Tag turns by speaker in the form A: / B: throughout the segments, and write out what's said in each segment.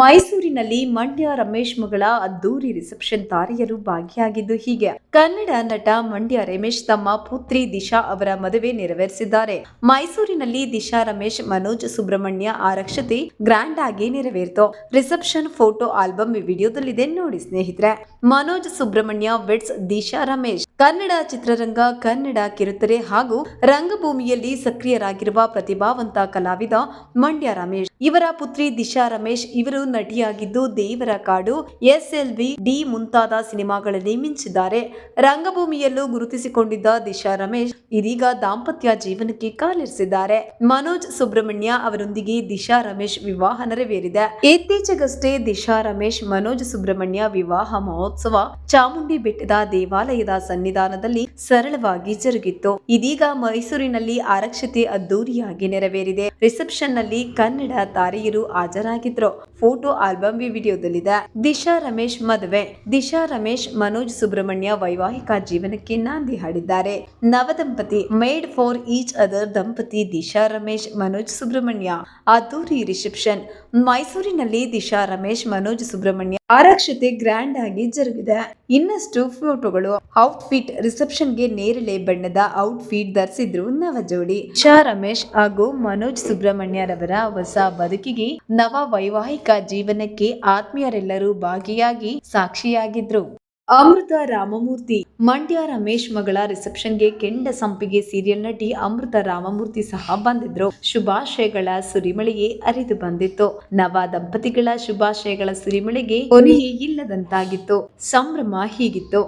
A: ಮೈಸೂರಿನಲ್ಲಿ ಮಂಡ್ಯ ರಮೇಶ್ ಮಗಳ ಅದ್ದೂರಿ ರಿಸೆಪ್ಷನ್ ತಾರೆಯರು ಭಾಗಿಯಾಗಿದ್ದು ಹೀಗೆ. ಕನ್ನಡ ನಟ ಮಂಡ್ಯ ರಮೇಶ್ ತಮ್ಮ ಪುತ್ರಿ ದಿಶಾ ಅವರ ಮದುವೆ ನೆರವೇರಿಸಿದ್ದಾರೆ. ಮೈಸೂರಿನಲ್ಲಿ ದಿಶಾ ರಮೇಶ್, ಮನೋಜ್ ಸುಬ್ರಹ್ಮಣ್ಯ ಆರಕ್ಷತೆ ಗ್ರ್ಯಾಂಡ್ ಆಗಿ ನೆರವೇರಿತು. ರಿಸೆಪ್ಷನ್ ಫೋಟೋ ಆಲ್ಬಮ್ ವಿಡಿಯೋದಲ್ಲಿದೆ ನೋಡಿ ಸ್ನೇಹಿತರೆ. ಮನೋಜ್ ಸುಬ್ರಹ್ಮಣ್ಯ, ವೆಡ್ಸ್ ದಿಶಾ ರಮೇಶ್. ಕನ್ನಡ ಚಿತ್ರರಂಗ, ಕನ್ನಡ ಕಿರುತೆರೆ ಹಾಗೂ ರಂಗಭೂಮಿಯಲ್ಲಿ ಸಕ್ರಿಯರಾಗಿರುವ ಪ್ರತಿಭಾವಂತ ಕಲಾವಿದ ಮಂಡ್ಯ ರಮೇಶ್. ಇವರ ಪುತ್ರಿ ದಿಶಾ ರಮೇಶ್, ಇವರು ನಟಿಯಾಗಿದ್ದು ದೇವರ ಕಾಡು ಎಸ್ ಎಲ್ ವಿ ಡಿ ಮುಂತಾದ ಸಿನಿಮಾಗಳಲ್ಲಿ ಮಿಂಚಿದ್ದಾರೆ. ರಂಗಭೂಮಿಯಲ್ಲೂ ಗುರುತಿಸಿಕೊಂಡಿದ್ದ ದಿಶಾ ರಮೇಶ್ ಇದೀಗ ದಾಂಪತ್ಯ ಜೀವನಕ್ಕೆ ಕಾಲಿರಿಸಿದ್ದಾರೆ. ಮನೋಜ್ ಸುಬ್ರಹ್ಮಣ್ಯ ಅವರೊಂದಿಗೆ ದಿಶಾ ರಮೇಶ್ ವಿವಾಹ ನೆರವೇರಿದೆ. ಇತ್ತೀಚೆಗಷ್ಟೇ ದಿಶಾ ರಮೇಶ್, ಮನೋಜ್ ಸುಬ್ರಹ್ಮಣ್ಯ ವಿವಾಹ ಮಹೋತ್ಸವ ಚಾಮುಂಡಿ ಬೆಟ್ಟದ ದೇವಾಲಯದ ಸನ್ನಿಧಾನದಲ್ಲಿ ಸರಳವಾಗಿ ಜರುಗಿತ್ತು. ಇದೀಗ ಮೈಸೂರಿನಲ್ಲಿ ಆರಕ್ಷತೆ ಅದ್ದೂರಿಯಾಗಿ ನೆರವೇರಿದೆ. ರಿಸೆಪ್ಷನ್ನಲ್ಲಿ ಕನ್ನಡ ತಾರೆಯರು ಹಾಜರಾಗಿದ್ರು. ಫೋಟೋ ಆಲ್ಬಮ್ ವಿಡಿಯೋದಲ್ಲಿದೆ. ದಿಶಾ ರಮೇಶ್ ಮದುವೆ. ದಿಶಾ ರಮೇಶ್, ಮನೋಜ್ ಸುಬ್ರಹ್ಮಣ್ಯ ವೈವಾಹಿಕ ಜೀವನಕ್ಕೆ ನಾಂದಿ ಹಾಡಿದ್ದಾರೆ. ನವದಂಪತಿ ಮೇಡ್ ಫಾರ್ ಈಚ್ ಅದರ್ ದಂಪತಿ ದಿಶಾ ರಮೇಶ್, ಮನೋಜ್ ಸುಬ್ರಹ್ಮಣ್ಯ. ಅದ್ದೂರಿ ರಿಸೆಪ್ಷನ್. ಮೈಸೂರಿನಲ್ಲಿ ದಿಶಾ ರಮೇಶ್, ಮನೋಜ್ ಸುಬ್ರಹ್ಮಣ್ಯ ಆರಕ್ಷತೆ ಗ್ರ್ಯಾಂಡ್ ಆಗಿ ಜರುಗಿದೆ. ಇನ್ನಷ್ಟು ಫೋಟೋಗಳು ಔಟ್ಫಿಟ್ ರಿಸೆಪ್ಷನ್ಗೆ ನೇರಳೆ ಬಣ್ಣದ ಔಟ್ಫಿಟ್ ಧರಿಸಿದ್ರು ನವ ಜೋಡಿ ಶಾ ರಮೇಶ್ ಹಾಗೂ ಮನೋಜ್ ಸುಬ್ರಹ್ಮಣ್ಯರವರ ಹೊಸ ಬದುಕಿಗೆ ನವ ವೈವಾಹಿಕ ಜೀವನಕ್ಕೆ ಆತ್ಮೀಯರೆಲ್ಲರೂ ಭಾಗಿಯಾಗಿ ಸಾಕ್ಷಿಯಾಗಿದ್ರು. ಅಮೃತ ರಾಮಮೂರ್ತಿ, ಮಂಡ್ಯ ರಮೇಶ್ ಮಗಳ ರಿಸೆಪ್ಷನ್ಗೆ ಕೆಂಡ ಸಂಪಿಗೆ ಸೀರಿಯಲ್ ನಟಿ ಅಮೃತ ರಾಮಮೂರ್ತಿ ಸಹ ಬಂದಿದ್ರು. ಶುಭಾಶಯಗಳ ಸುರಿಮಳೆಯೇ ಅರಿದು ಬಂದಿತ್ತು. ನವ ದಂಪತಿಗಳ ಶುಭಾಶಯಗಳ ಸುರಿಮಳೆಗೆ ಕೊನೆಯೇ ಇಲ್ಲದಂತಾಗಿತ್ತು. ಸಂಭ್ರಮ ಹೀಗಿತ್ತು.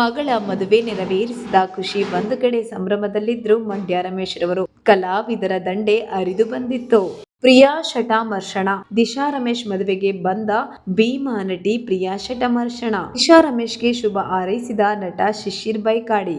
A: ಮಗಳ ಮದುವೆ ನೆರವೇರಿಸಿದ ಖುಷಿ ಒಂದು ಕಡೆ ಸಂಭ್ರಮದಲ್ಲಿದ್ರು ಮಂಡ್ಯ ರಮೇಶ್ ರವರು ಕಲಾವಿದರ ದಂಡೆ ಅರಿದು ಬಂದಿತ್ತು. ಪ್ರಿಯಾ ಶಟಾಮರ್ಷಣ ದಿಶಾ ರಮೇಶ್ ಮದುವೆಗೆ ಬಂದ ಭೀಮಾ ನಟಿ ಪ್ರಿಯಾ ಶಟಮರ್ಷಣ ದಿಶಾ ರಮೇಶ್ಗೆ ಶುಭ ಹಾರೈಸಿದ ನಟ ಶಿಶಿರ್ ಬೈಕಾಡಿ.